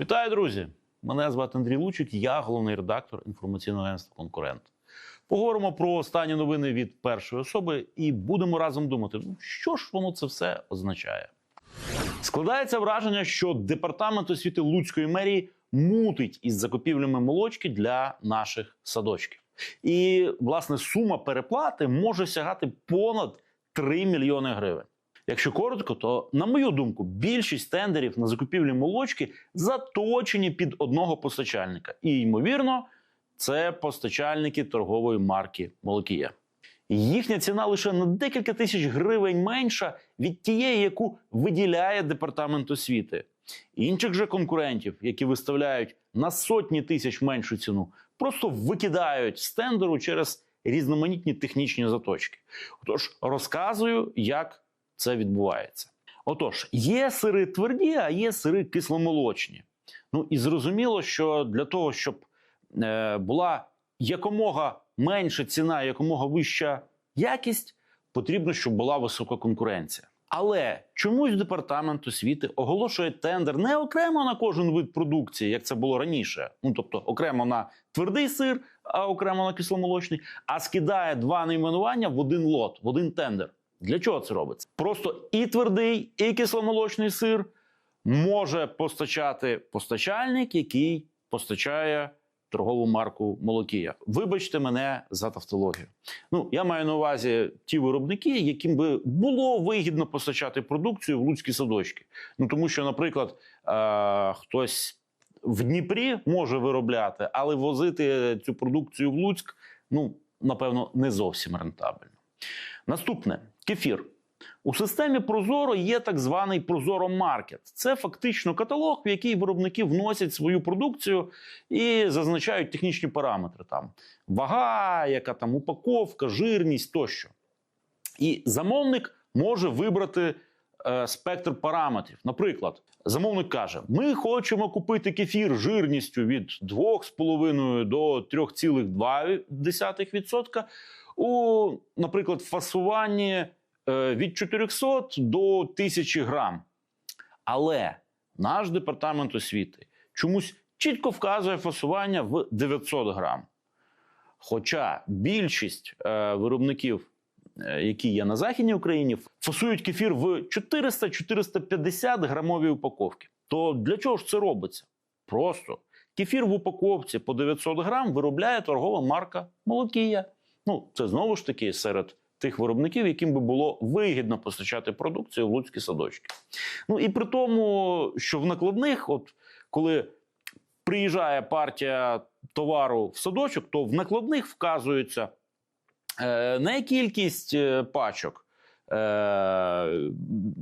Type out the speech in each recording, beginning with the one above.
Вітаю, друзі! Мене звати Андрій Лучик, я головний редактор інформаційного агентства Конкурент. Поговоримо про останні новини від першої особи і будемо разом думати, ну, що ж воно це все означає. Складається враження, що департамент освіти Луцької мерії мутить із закупівлями молочки для наших садочків. І, власне, сума переплати може сягати понад 3 мільйони гривень. Якщо коротко, то на мою думку, більшість тендерів на закупівлі молочки заточені під одного постачальника. І ймовірно, це постачальники торгової марки Молокія. Їхня ціна лише на декілька тисяч гривень менша від тієї, яку виділяє департамент освіти. Інших же конкурентів, які виставляють на сотні тисяч меншу ціну, просто викидають з тендеру через різноманітні технічні заточки. Отож, розказую, як це відбувається. Отож, є сири тверді, а є сири кисломолочні. Ну і зрозуміло, що для того, щоб е, була якомога менша ціна, якомога вища якість, потрібно, щоб була висока конкуренція. Але чомусь департамент освіти оголошує тендер не окремо на кожен вид продукції, як це було раніше. Ну тобто окремо на твердий сир, а окремо на кисломолочний, а скидає два найменування в один лот, в один тендер. Для чого це робиться? Просто і твердий, і кисломолочний сир може постачати постачальник, який постачає торгову марку Молокія. Вибачте мене за тавтологію. Ну, я маю на увазі ті виробники, яким би було вигідно постачати продукцію в луцькі садочки. Ну тому що, наприклад, е- хтось в Дніпрі може виробляти, але возити цю продукцію в Луцьк, ну напевно, не зовсім рентабельно. Наступне кефір. У системі Прозоро є так званий Прозоро Маркет. Це фактично каталог, в який виробники вносять свою продукцію і зазначають технічні параметри: там вага, яка там упаковка, жирність тощо. І замовник може вибрати е, спектр параметрів. Наприклад, замовник каже: ми хочемо купити кефір жирністю від 2,5 до 3,2% у, наприклад, фасуванні е, від 400 до 1000 грам. Але наш департамент освіти чомусь чітко вказує фасування в 900 грам. Хоча більшість е, виробників, е, які є на Західній Україні, фасують кефір в 400-450 грамові упаковки. То для чого ж це робиться? Просто кефір в упаковці по 900 грам виробляє торгова марка Молокія. Ну, це знову ж таки серед тих виробників, яким би було вигідно постачати продукцію в луцькі садочки. Ну і при тому, що в накладних, от коли приїжджає партія товару в садочок, то в накладних вказується е, не кількість е, пачок. Е,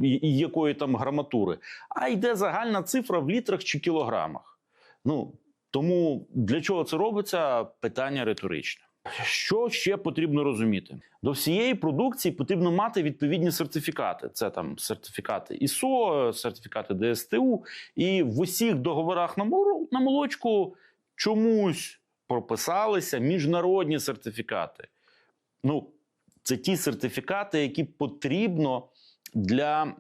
і- якої там граматури, а йде загальна цифра в літрах чи кілограмах. Ну тому для чого це робиться? Питання риторичне. Що ще потрібно розуміти? До всієї продукції потрібно мати відповідні сертифікати. Це там сертифікати ІСО, сертифікати ДСТУ. І в усіх договорах на мол- на молочку чомусь прописалися міжнародні сертифікати. Ну, це ті сертифікати, які потрібно для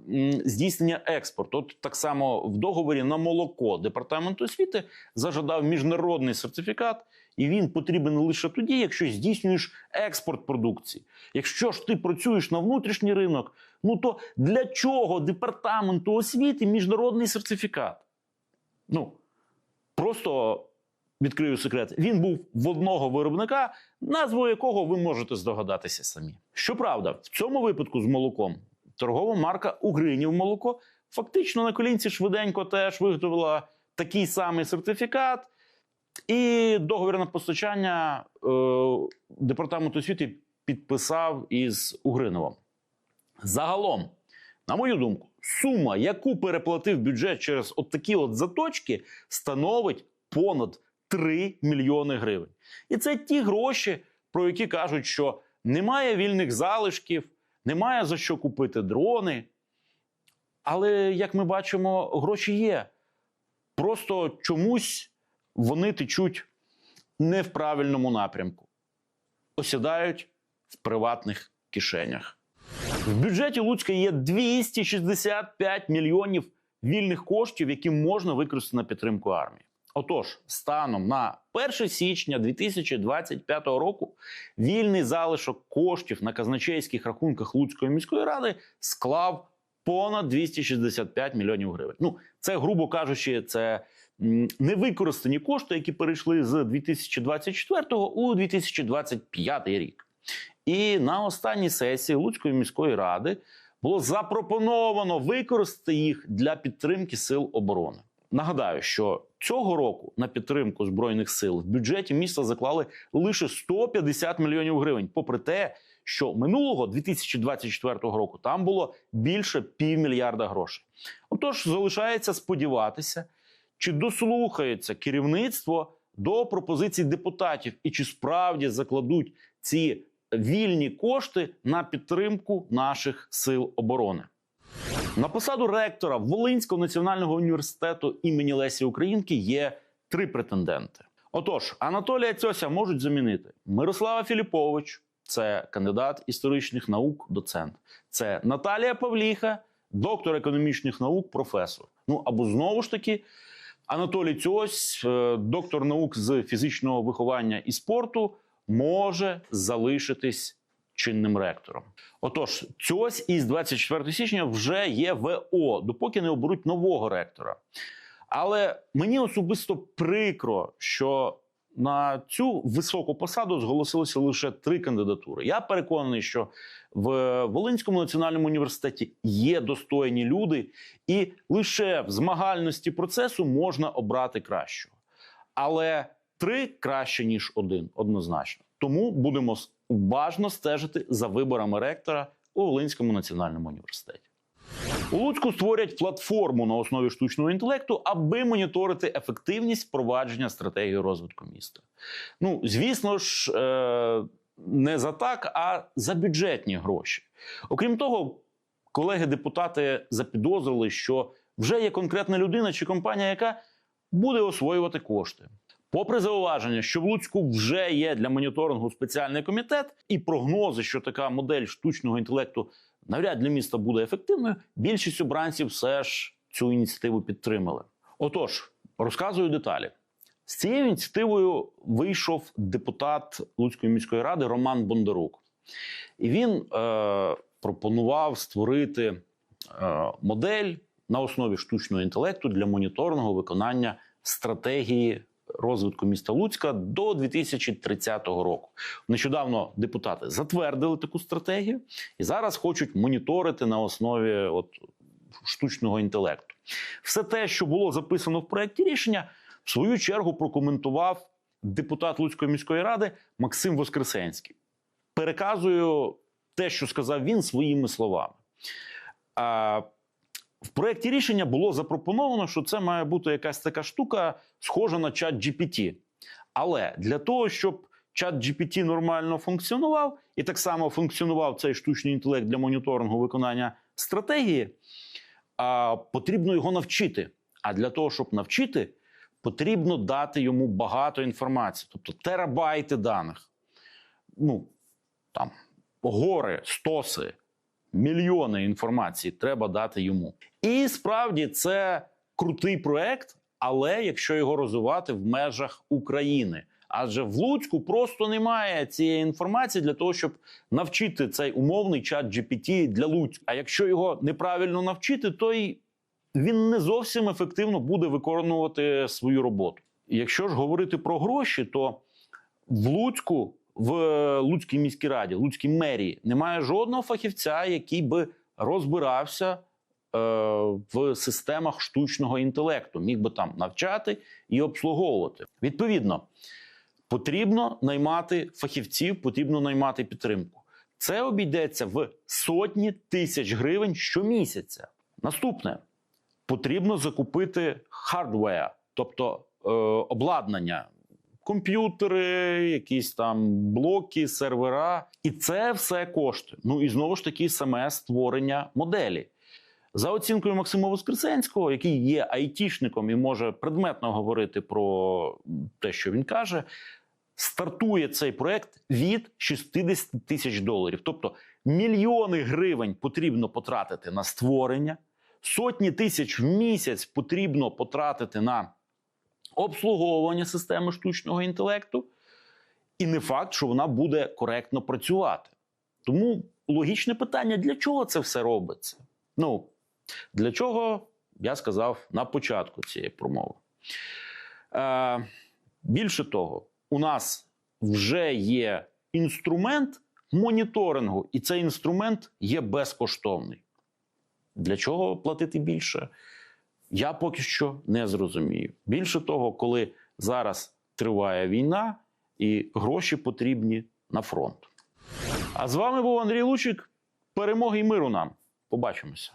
здійснення експорту. От так само в договорі на молоко департамент освіти зажадав міжнародний сертифікат, і він потрібен лише тоді, якщо здійснюєш експорт продукції. Якщо ж ти працюєш на внутрішній ринок, ну то для чого департаменту освіти міжнародний сертифікат? Ну просто відкрию секрет. Він був в одного виробника, назву якого ви можете здогадатися самі. Щоправда, в цьому випадку з молоком торгова марка Угринів молоко фактично на колінці швиденько теж виготовила такий самий сертифікат. І договір на постачання е, департамент освіти підписав із Угриновим. Загалом, на мою думку, сума, яку переплатив бюджет через от такі от заточки, становить понад 3 мільйони гривень. І це ті гроші, про які кажуть, що немає вільних залишків, немає за що купити дрони. Але, як ми бачимо, гроші є. Просто чомусь вони течуть не в правильному напрямку, осідають в приватних кишенях. В бюджеті Луцька є 265 мільйонів вільних коштів, які можна використати на підтримку армії. Отож, станом на 1 січня 2025 року вільний залишок коштів на казначейських рахунках Луцької міської ради склав понад 265 мільйонів гривень. Ну, це, грубо кажучи, це невикористані кошти, які перейшли з 2024 у 2025 рік. І на останній сесії Луцької міської ради було запропоновано використати їх для підтримки сил оборони. Нагадаю, що цього року на підтримку збройних сил в бюджеті міста заклали лише 150 мільйонів гривень, попри те, що минулого 2024 року там було більше півмільярда грошей. Отож, залишається сподіватися, чи дослухається керівництво до пропозицій депутатів, і чи справді закладуть ці вільні кошти на підтримку наших сил оборони. На посаду ректора Волинського національного університету імені Лесі Українки є три претенденти. Отож, Анатолія Цьося можуть замінити Мирослава Філіпович, це кандидат історичних наук, доцент. Це Наталія Павліха, доктор економічних наук, професор. Ну або знову ж таки, Анатолій Цьось, е, доктор наук з фізичного виховання і спорту, може залишитись чинним ректором. Отож, цьось із 24 січня вже є ВО, допоки не оберуть нового ректора. Але мені особисто прикро, що на цю високу посаду зголосилося лише три кандидатури. Я переконаний, що в Волинському національному університеті є достойні люди, і лише в змагальності процесу можна обрати кращого. Але три краще ніж один, однозначно. Тому будемо уважно стежити за виборами ректора у Волинському національному університеті. У Луцьку створять платформу на основі штучного інтелекту, аби моніторити ефективність впровадження стратегії розвитку міста. Ну, звісно ж, е- не за так, а за бюджетні гроші. Окрім того, колеги-депутати запідозрили, що вже є конкретна людина чи компанія, яка буде освоювати кошти. Попри зауваження, що в Луцьку вже є для моніторингу спеціальний комітет, і прогнози, що така модель штучного інтелекту навряд для міста буде ефективною, більшість обранців все ж цю ініціативу підтримали. Отож, розказую деталі. З цією ініціативою вийшов депутат Луцької міської ради Роман Бондарук. І він е, пропонував створити е, модель на основі штучного інтелекту для моніторингу виконання стратегії розвитку міста Луцька до 2030 року. Нещодавно депутати затвердили таку стратегію і зараз хочуть моніторити на основі от, штучного інтелекту. Все те, що було записано в проєкті рішення, в свою чергу прокоментував депутат Луцької міської ради Максим Воскресенський. Переказую те, що сказав він своїми словами. В проєкті рішення було запропоновано, що це має бути якась така штука, схожа на чат GPT. Але для того, щоб чат GPT нормально функціонував, і так само функціонував цей штучний інтелект для моніторингу виконання стратегії, потрібно його навчити. А для того, щоб навчити, потрібно дати йому багато інформації, тобто терабайти даних. Ну, там, гори, стоси, мільйони інформації треба дати йому. І справді це крутий проект, але якщо його розвивати в межах України. Адже в Луцьку просто немає цієї інформації для того, щоб навчити цей умовний чат GPT для Луцька. А якщо його неправильно навчити, то й він не зовсім ефективно буде виконувати свою роботу. Якщо ж говорити про гроші, то в Луцьку, в Луцькій міській раді, Луцькій мерії немає жодного фахівця, який би розбирався в системах штучного інтелекту, міг би там навчати і обслуговувати. Відповідно, потрібно наймати фахівців, потрібно наймати підтримку. Це обійдеться в сотні тисяч гривень щомісяця. Наступне потрібно закупити хардвер, тобто е, обладнання, комп'ютери, якісь там блоки, сервера. І це все коштує. Ну і знову ж таки, саме створення моделі. За оцінкою Максима Воскресенського, який є айтішником і може предметно говорити про те, що він каже, стартує цей проект від 60 тисяч доларів. Тобто мільйони гривень потрібно потратити на створення, сотні тисяч в місяць потрібно потратити на обслуговування системи штучного інтелекту, і не факт, що вона буде коректно працювати. Тому логічне питання: для чого це все робиться? Ну, для чого я сказав на початку цієї промови. Е, більше того, у нас вже є інструмент моніторингу, і цей інструмент є безкоштовний. Для чого платити більше? Я поки що не зрозумію. Більше того, коли зараз триває війна і гроші потрібні на фронт. А з вами був Андрій Лучик. Перемоги і миру нам. Побачимося.